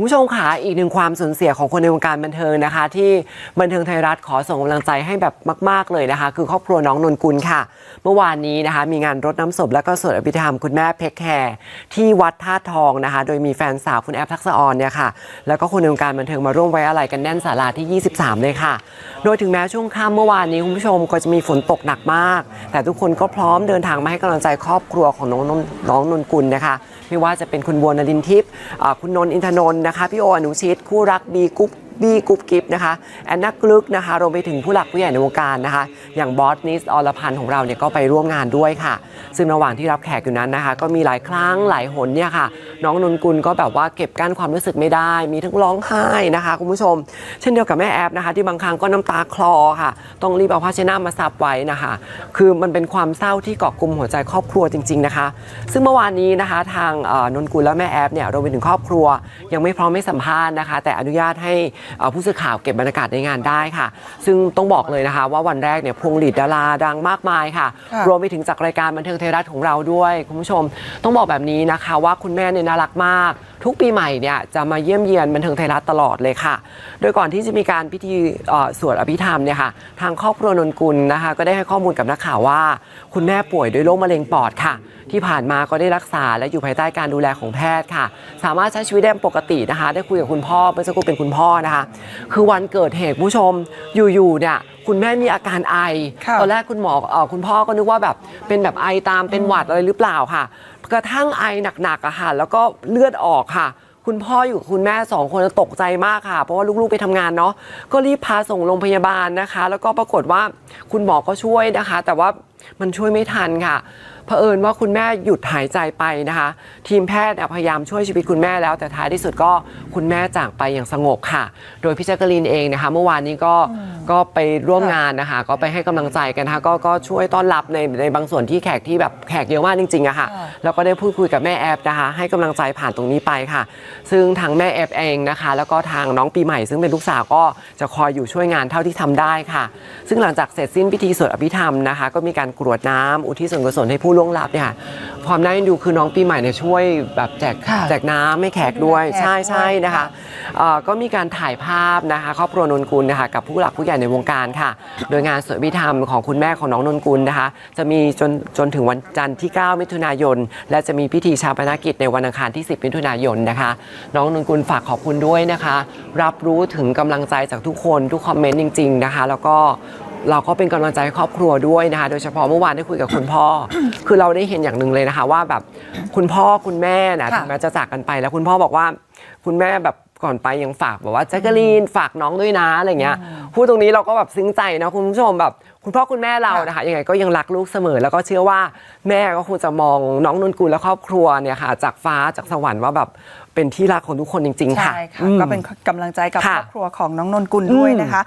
คุณผู้ชมค่ะอีกหนึ่งความสูญเสียของคนในวงการบันเทิงนะคะ ที่บันเทิงไทยรัฐขอส่งกำลังใจให้แบบมาก ๆเลยนะคะ คือครอบครัวน้องนนกุลค่ะ เมื่อวานนี้นะคะ มีงานรดน้ำศพและก็สวดอภิธรรมคุณแม่เพคแคร์ที่วัดท่าทองนะคะ โดยมีแฟนสาวคุณแอฟทักษะออนเนี่ยค่ะแล้วก็คนในวงการบันเทิงมาร่วมไว้อะไรกันแน่นศาลาที่ 23 เลยค่ะ โดยถึงแม้ช่วงค่ำเมื่อวานนี้คุณผู้ชมก็จะมีฝนตกหนักมาก แต่ทุกคนก็พร้อมเดินทางมาให้กำลังใจครอบครัวของน้องนน้องนนกุลนะคะ ไม่ว่าจะเป็นคุณบัวนลินทิพย์คุณนนอินทนนท์นะคะ พี่โออนุชิต คู่รักบีกุ๊บบีกุ๊บกิฟนะคะแอนนักกลึกนะคะรวมไปถึงผู้หลักผู้ใหญ่ในวงการนะคะ อย่างบอสนิสอรพันธ์ของเราเนี่ยก็ไปร่วมงานด้วยค่ะ ซึ่งระหว่างที่รับแขกอยู่นั้นนะคะ ก็มีหลายครั้งหลายหนเนี่ยค่ะน้องนนกุลก็แบบว่าเก็บกั้นความรู้สึกไม่ได้ มีทั้งร้องไห้นะคะคุณผู้ชม เช่นเดียวกับแม่แอฟนะคะ ที่บางครั้งก็น้ำตาคลอค่ะ ต้องรีบเอาผ้าเช็ดหน้ามาซับไว้นะคะ คือมันเป็นความเศร้าที่เกาะกลุ่มหัวใจครอบครัวจริง ๆนะคะ ซึ่งเมื่อวานนี้นะคะ ทางเอ่อนนกุลและแม่แอฟเนี่ยรวมไปถึงครอบครัว ยังไม่พร้อมให้สัมภาษณ์นะคะ แต่อนุญาตให้เอ่อผู้สื่อข่าวเก็บบรรยากาศในงานได้ค่ะ ซึ่งต้องบอกเลยนะคะ ว่าวันแรกเนี่ยพวงหลีดดาราดังมากมายค่ะค่ะรวมไปถึงจากรายการบันเทิงไทยรัฐของเราด้วยคุณผู้ชม ต้องบอกแบบนี้นะคะว่าคุณแม่เนี่ยน่ารักมาก ทุกปีใหม่เนี่ยจะมาเยี่ยมเยียนบันเทิงไทยรัฐตลอดเลยค่ะ โดยก่อนที่จะมีการพิธีเอ่อสวดอภิธรรมเนี่ยค่ะทางครอบครัวนนกุลนะคะ ก็ได้ให้ข้อมูลกับนักข่าวว่า คุณแม่ป่วยด้วยโรคมะเร็งปอดค่ะ ที่ผ่านมาก็ได้รักษาและอยู่ภายใต้การดูแลของแพทย์ค่ะ สามารถใช้ชีวิตได้ปกตินะคะ ได้คุยกับคุณพ่อเมื่อสักครู่เป็นคุณพ่อนะคะ คือวันเกิดเหตุคุณผู้ชมอยู่ๆเนี่ยคุณแม่มีอาการไอค่ะตอนแรกคุณหมอเอ่อคุณพ่อก็นึกว่าแบบเป็นแบบไอตามเป็นหวัดอะไรหรือเปล่าค่ะ กระทั่งไอหนักๆอะค่ะ แล้วก็เลือดออกค่ะ คุณพ่ออยู่กับคุณแม่สองคนตกใจมากค่ะ เพราะว่าลูกๆไปทำงานเนาะก็รีบพาส่งโรงพยาบาลนะคะ แล้วก็ปรากฏว่าคุณหมอก็ช่วยนะคะ แต่ว่ามันช่วยไม่ทันค่ะเผอิญว่าคุณแม่หยุดหายใจไปนะคะ ทีมแพทย์พยายามช่วยชีวิตคุณแม่แล้ว แต่ท้ายที่สุดก็คุณแม่จากไปอย่างสงบค่ะ โดยพี่แจ๊กกะลีนเองนะคะ เมื่อวานนี้ก็ ก็ไปร่วมงานนะคะ ก็ไปให้กำลังใจกันนะคะก็ก็ช่วยต้อนรับในในบางส่วนที่แขกที่แบบแขกเยอะมากจริงๆอะค่ะค่ะแล้วก็ได้พูดคุยกับแม่แอฟนะคะ ให้กำลังใจผ่านตรงนี้ไปค่ะ ซึ่งทางแม่แอฟเองนะคะ แล้วก็ทางน้องปีใหม่ ซึ่งเป็นลูกสาวก็จะคอยอยู่ช่วยงานเท่าที่ทำได้ค่ะ ซึ่งหลังจากเสร็จสิ้นพิธีสวดอภิธรรมนะคะ ก็มีการกรวดน้ำอุทิศส่วนกุศลให้ผู้ล่วงลับเนี่ยค่ะความน่าเอ็นดูคือน้องปีใหม่เนี่ยช่วยแบบแจกค่ะแจกน้ำให้แขกด้วยแขกใช่ใช่ด้วย นะคะเอ่อก็มีการถ่ายภาพนะคะครอบครัวนนกุลนะคะกับผู้หลักผู้ใหญ่ในวงการค่ะ โดยงานสวดอภิธรรมของคุณแม่ของน้องนนกุลนะคะ จะมีจนจนถึงวันจันทร์ที่ 9 มิถุนายน และจะมีพิธีชาปนกิจในวันอังคารที่ 10 มิถุนายนนะคะ น้องนนกุลฝากขอบคุณด้วยนะคะ รับรู้ถึงกำลังใจจากทุกคนทุกคอมเมนต์จริง ๆ นะคะ แล้วก็เราก็เป็นกำลังใจให้ครอบครัวด้วยนะคะ โดยเฉพาะเมื่อวานได้คุยกับคุณพ่อ คือเราได้เห็นอย่างหนึ่งเลยนะคะ ว่าแบบคุณพ่อคุณแม่นะค่ะถึงแม้จะจากกันไปแล้วคุณพ่อบอกว่าคุณแม่แบบ ก่อนไปยังฝากแบบว่าแจ๊กกะลีนฝากน้องด้วยนะอะไรเงี้ยพูดตรงนี้เราก็แบบซึ้งใจนะคุณผู้ชมแบบ คุณพ่อคุณแม่เรานะคะยังไงก็ยังรักลูกเสมอ แล้วก็เชื่อว่าแม่ก็คงจะมองน้องนนกุลและครอบครัวเนี่ยค่ะ จากฟ้าจากสวรรค์ว่าแบบเป็นที่รักของทุกคนจริง ๆ ค่ะใช่ค่ะอืมก็เป็นกำลังใจกับคค่ะรอบครัวของน้องนนกุลด้วยนะคะ